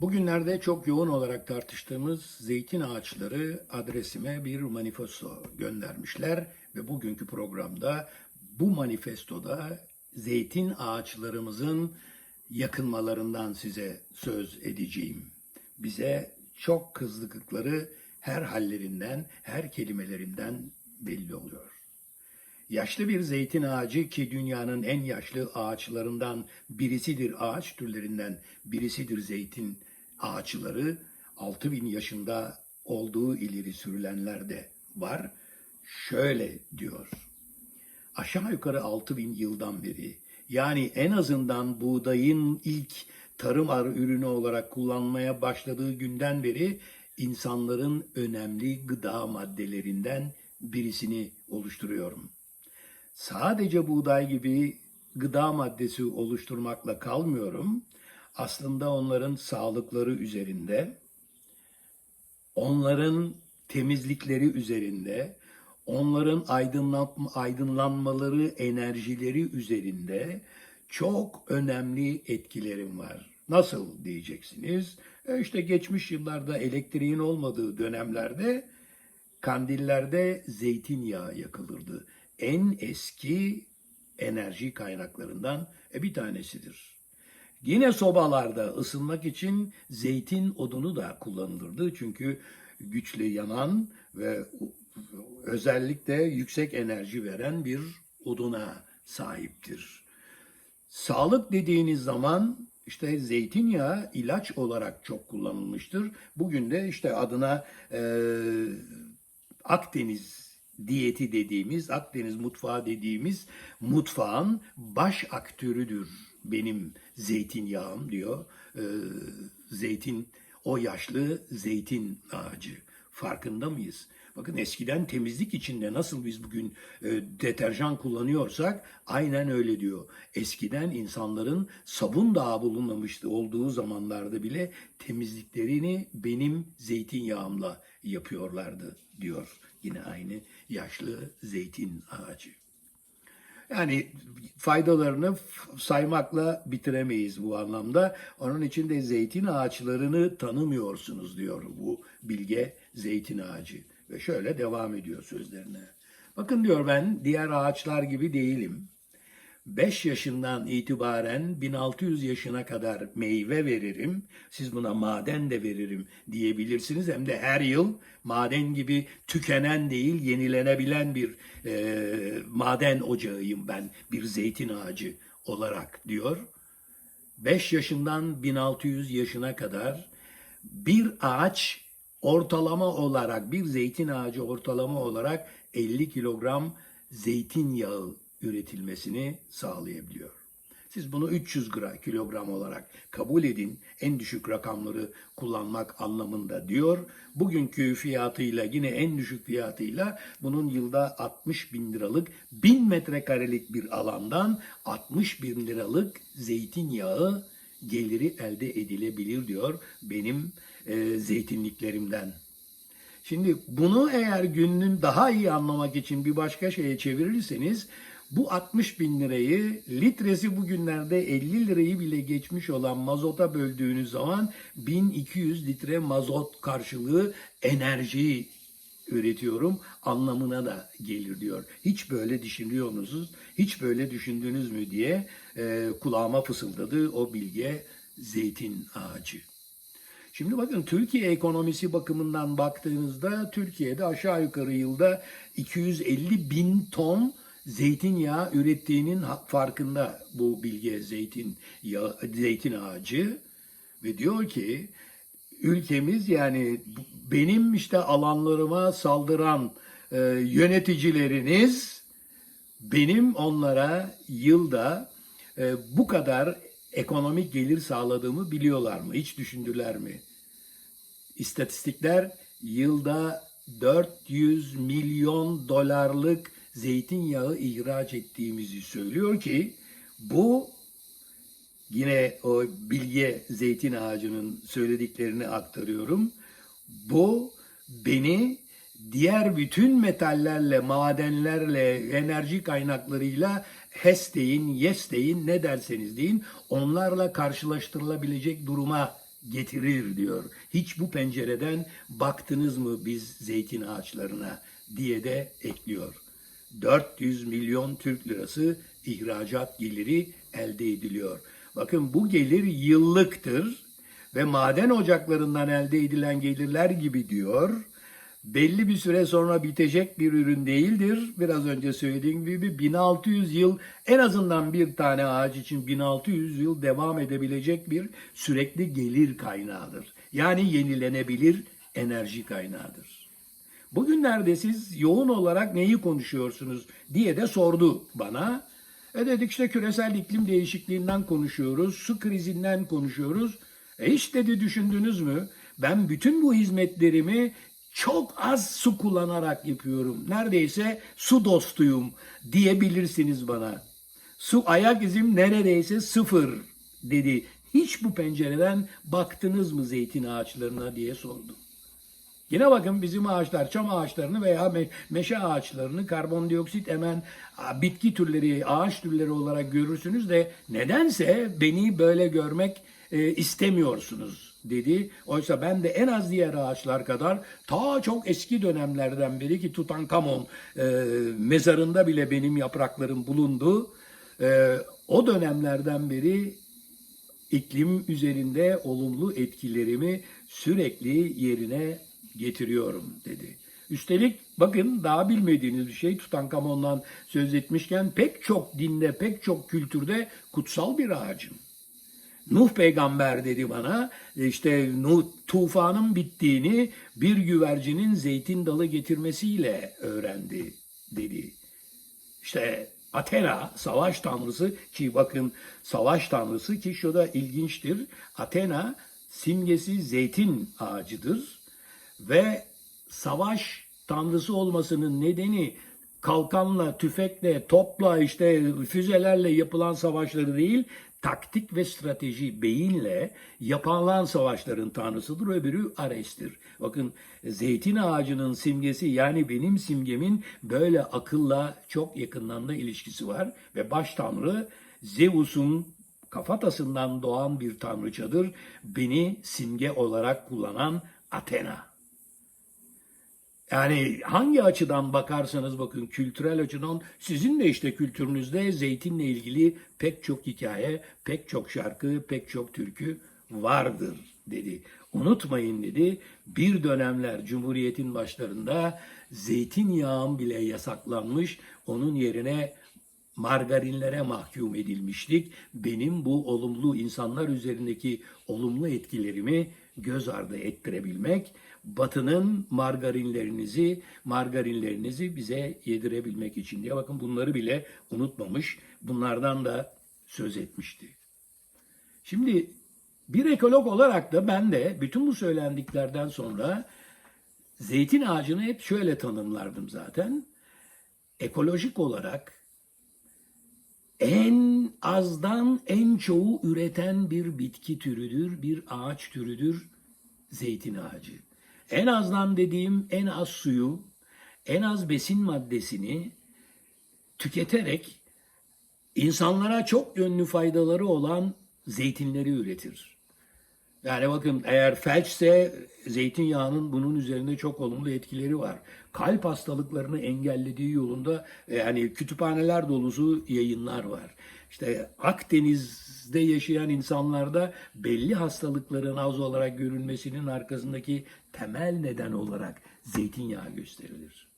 Bugünlerde çok yoğun olarak tartıştığımız zeytin ağaçları adresime bir manifesto göndermişler ve bugünkü programda bu manifestoda zeytin ağaçlarımızın yakınmalarından size söz edeceğim. Bize çok kızdıkları her hallerinden, her kelimelerinden belli oluyor. Yaşlı bir zeytin ağacı ki dünyanın en yaşlı ağaçlarından birisidir, ağaç türlerinden birisidir zeytin ağaçları. 6000 yaşında olduğu ileri sürülenler de var. Şöyle diyor. Aşağı yukarı 6000 yıldan beri yani en azından buğdayın ilk tarım ar ürünü olarak kullanmaya başladığı günden beri insanların önemli gıda maddelerinden birisini oluşturuyorum sadece buğday gibi gıda maddesi oluşturmakla kalmıyorum. Aslında onların sağlıkları üzerinde, onların temizlikleri üzerinde, onların aydınlatma, aydınlanmaları, enerjileri üzerinde çok önemli etkilerim var. Nasıl diyeceksiniz? E işte geçmiş yıllarda elektriğin olmadığı dönemlerde kandillerde zeytinyağı yakılırdı en eski enerji kaynaklarından e, bir tanesidir. Yine sobalarda ısınmak için zeytin odunu da kullanılırdı. Çünkü güçlü yanan ve özellikle yüksek enerji veren bir oduna sahiptir. Sağlık dediğiniz zaman işte zeytinyağı ilaç olarak çok kullanılmıştır. Bugün de işte adına e, Akdeniz diyeti dediğimiz, Akdeniz mutfağı dediğimiz mutfağın baş aktörüdür benim zeytinyağım diyor. Ee, zeytin, o yaşlı zeytin ağacı. Farkında mıyız? Bakın eskiden temizlik içinde nasıl biz bugün e, deterjan kullanıyorsak aynen öyle diyor. Eskiden insanların sabun dağı bulunmamıştı olduğu zamanlarda bile temizliklerini benim zeytinyağımla yapıyorlardı diyor. Yine aynı yaşlı zeytin ağacı. Yani faydalarını saymakla bitiremeyiz bu anlamda. Onun için de zeytin ağaçlarını tanımıyorsunuz diyor bu bilge zeytin ağacı. Ve şöyle devam ediyor sözlerine. Bakın diyor ben diğer ağaçlar gibi değilim. 5 yaşından itibaren 1600 yaşına kadar meyve veririm. Siz buna maden de veririm diyebilirsiniz. Hem de her yıl maden gibi tükenen değil yenilenebilen bir e, maden ocağıyım ben. Bir zeytin ağacı olarak diyor. 5 yaşından 1600 yaşına kadar bir ağaç ortalama olarak bir zeytin ağacı ortalama olarak 50 kilogram zeytinyağı üretilmesini sağlayabiliyor. Siz bunu 300 gram, kilogram olarak kabul edin. En düşük rakamları kullanmak anlamında diyor. Bugünkü fiyatıyla yine en düşük fiyatıyla bunun yılda 60 bin liralık 1000 metrekarelik bir alandan 60 bin liralık zeytinyağı geliri elde edilebilir diyor benim e, zeytinliklerimden. Şimdi bunu eğer günün daha iyi anlamak için bir başka şeye çevirirseniz bu 60 bin lirayı litresi bugünlerde 50 lirayı bile geçmiş olan mazota böldüğünüz zaman 1200 litre mazot karşılığı enerji üretiyorum anlamına da gelir diyor. Hiç böyle düşünüyor musunuz? Hiç böyle düşündünüz mü diye e, kulağıma fısıldadı o bilge zeytin ağacı. Şimdi bakın Türkiye ekonomisi bakımından baktığınızda Türkiye'de aşağı yukarı yılda 250 bin ton zeytinyağı ürettiğinin farkında bu bilge zeytin zeytin ağacı ve diyor ki ülkemiz yani benim işte alanlarıma saldıran e, yöneticileriniz benim onlara yılda e, bu kadar ekonomik gelir sağladığımı biliyorlar mı? Hiç düşündüler mi? İstatistikler yılda 400 milyon dolarlık zeytinyağı ihraç ettiğimizi söylüyor ki bu yine o bilge zeytin ağacının söylediklerini aktarıyorum. Bu beni diğer bütün metallerle, madenlerle, enerji kaynaklarıyla HES deyin, YES deyin, ne derseniz deyin onlarla karşılaştırılabilecek duruma getirir diyor. Hiç bu pencereden baktınız mı biz zeytin ağaçlarına diye de ekliyor. 400 milyon Türk lirası ihracat geliri elde ediliyor. Bakın bu gelir yıllıktır ve maden ocaklarından elde edilen gelirler gibi diyor. Belli bir süre sonra bitecek bir ürün değildir. Biraz önce söylediğim gibi 1600 yıl en azından bir tane ağaç için 1600 yıl devam edebilecek bir sürekli gelir kaynağıdır. Yani yenilenebilir enerji kaynağıdır. Bugünlerde siz yoğun olarak neyi konuşuyorsunuz diye de sordu bana. E dedik işte küresel iklim değişikliğinden konuşuyoruz, su krizinden konuşuyoruz. E hiç dedi düşündünüz mü? Ben bütün bu hizmetlerimi çok az su kullanarak yapıyorum. Neredeyse su dostuyum diyebilirsiniz bana. Su ayak izim neredeyse sıfır dedi. Hiç bu pencereden baktınız mı zeytin ağaçlarına diye sordum. Yine bakın bizim ağaçlar, çam ağaçlarını veya me- meşe ağaçlarını karbondioksit emen bitki türleri, ağaç türleri olarak görürsünüz de nedense beni böyle görmek e, istemiyorsunuz dedi. Oysa ben de en az diğer ağaçlar kadar ta çok eski dönemlerden beri ki Tutankamon e, mezarında bile benim yapraklarım bulundu. E, o dönemlerden beri iklim üzerinde olumlu etkilerimi sürekli yerine getiriyorum dedi. Üstelik bakın daha bilmediğiniz bir şey Tutankamon'dan söz etmişken pek çok dinde, pek çok kültürde kutsal bir ağacım. Nuh peygamber dedi bana işte Nuh tufanın bittiğini bir güvercinin zeytin dalı getirmesiyle öğrendi dedi. İşte Athena savaş tanrısı ki bakın savaş tanrısı ki şu da ilginçtir. Athena simgesi zeytin ağacıdır ve savaş tanrısı olmasının nedeni kalkanla, tüfekle, topla, işte füzelerle yapılan savaşları değil, taktik ve strateji, beyinle yapılan savaşların tanrısıdır. Öbürü Ares'tir. Bakın zeytin ağacının simgesi yani benim simgemin böyle akılla çok yakından da ilişkisi var. Ve baş tanrı Zeus'un kafatasından doğan bir tanrıçadır. Beni simge olarak kullanan Athena. Yani hangi açıdan bakarsanız bakın kültürel açıdan sizin de işte kültürünüzde zeytinle ilgili pek çok hikaye, pek çok şarkı, pek çok türkü vardır dedi. Unutmayın dedi bir dönemler Cumhuriyet'in başlarında zeytinyağın bile yasaklanmış onun yerine margarinlere mahkum edilmiştik. Benim bu olumlu insanlar üzerindeki olumlu etkilerimi göz ardı ettirebilmek, Batı'nın margarinlerinizi, margarinlerinizi bize yedirebilmek için diye bakın bunları bile unutmamış. Bunlardan da söz etmişti. Şimdi bir ekolog olarak da ben de bütün bu söylendiklerden sonra zeytin ağacını hep şöyle tanımlardım zaten. Ekolojik olarak en azdan en çoğu üreten bir bitki türüdür, bir ağaç türüdür zeytin ağacı. En azdan dediğim en az suyu, en az besin maddesini tüketerek insanlara çok yönlü faydaları olan zeytinleri üretir. Yani bakın eğer felçse zeytinyağının bunun üzerinde çok olumlu etkileri var. Kalp hastalıklarını engellediği yolunda yani kütüphaneler dolusu yayınlar var. İşte Akdeniz'de yaşayan insanlarda belli hastalıkların az olarak görülmesinin arkasındaki temel neden olarak zeytinyağı gösterilir.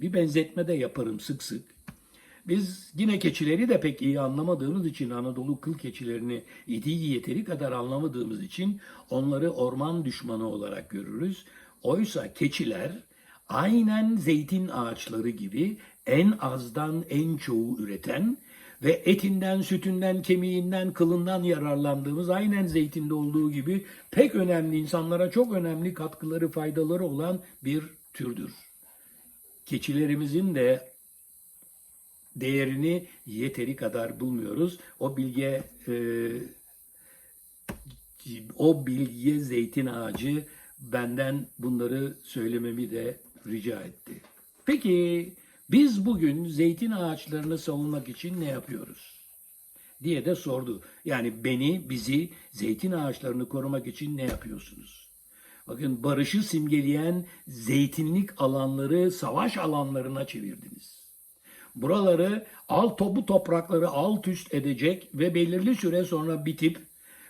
Bir benzetme de yaparım sık sık. Biz yine keçileri de pek iyi anlamadığımız için Anadolu kıl keçilerini iyi yeteri kadar anlamadığımız için onları orman düşmanı olarak görürüz. Oysa keçiler aynen zeytin ağaçları gibi en azdan en çoğu üreten ve etinden, sütünden, kemiğinden, kılından yararlandığımız aynen zeytinde olduğu gibi pek önemli insanlara çok önemli katkıları, faydaları olan bir türdür. Keçilerimizin de değerini yeteri kadar bulmuyoruz. O bilge e, o bilgiye zeytin ağacı benden bunları söylememi de rica etti. Peki biz bugün zeytin ağaçlarını savunmak için ne yapıyoruz? diye de sordu. Yani beni, bizi, zeytin ağaçlarını korumak için ne yapıyorsunuz? Bakın barışı simgeleyen zeytinlik alanları savaş alanlarına çevirdiniz. Buraları alt bu toprakları alt üst edecek ve belirli süre sonra bitip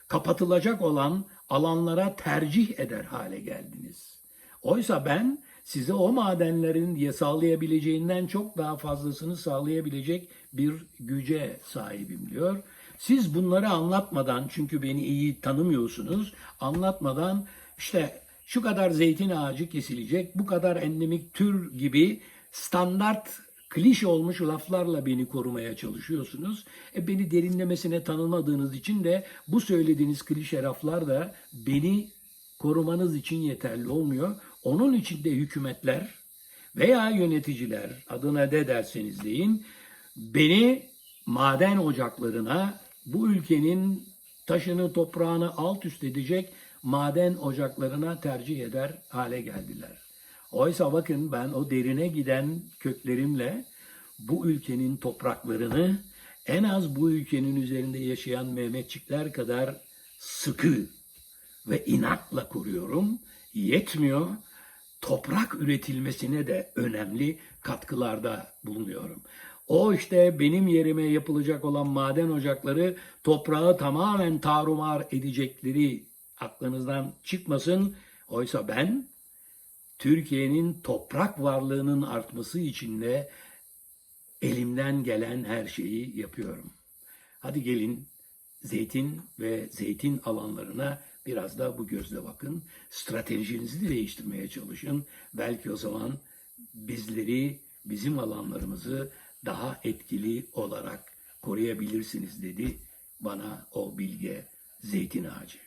kapatılacak olan alanlara tercih eder hale geldiniz. Oysa ben size o madenlerin diye sağlayabileceğinden çok daha fazlasını sağlayabilecek bir güce sahibim diyor. Siz bunları anlatmadan çünkü beni iyi tanımıyorsunuz. Anlatmadan işte şu kadar zeytin ağacı kesilecek, bu kadar endemik tür gibi standart klişe olmuş laflarla beni korumaya çalışıyorsunuz. E beni derinlemesine tanımadığınız için de bu söylediğiniz klişe laflar da beni korumanız için yeterli olmuyor. Onun için de hükümetler veya yöneticiler adına ne derseniz deyin beni maden ocaklarına bu ülkenin taşını toprağını alt üst edecek maden ocaklarına tercih eder hale geldiler. Oysa bakın ben o derine giden köklerimle bu ülkenin topraklarını en az bu ülkenin üzerinde yaşayan Mehmetçikler kadar sıkı ve inatla koruyorum. Yetmiyor. Toprak üretilmesine de önemli katkılarda bulunuyorum. O işte benim yerime yapılacak olan maden ocakları toprağı tamamen tarumar edecekleri aklınızdan çıkmasın. Oysa ben Türkiye'nin toprak varlığının artması için de elimden gelen her şeyi yapıyorum. Hadi gelin zeytin ve zeytin alanlarına biraz da bu gözle bakın. Stratejinizi değiştirmeye çalışın. Belki o zaman bizleri, bizim alanlarımızı daha etkili olarak koruyabilirsiniz dedi bana o bilge zeytin ağacı.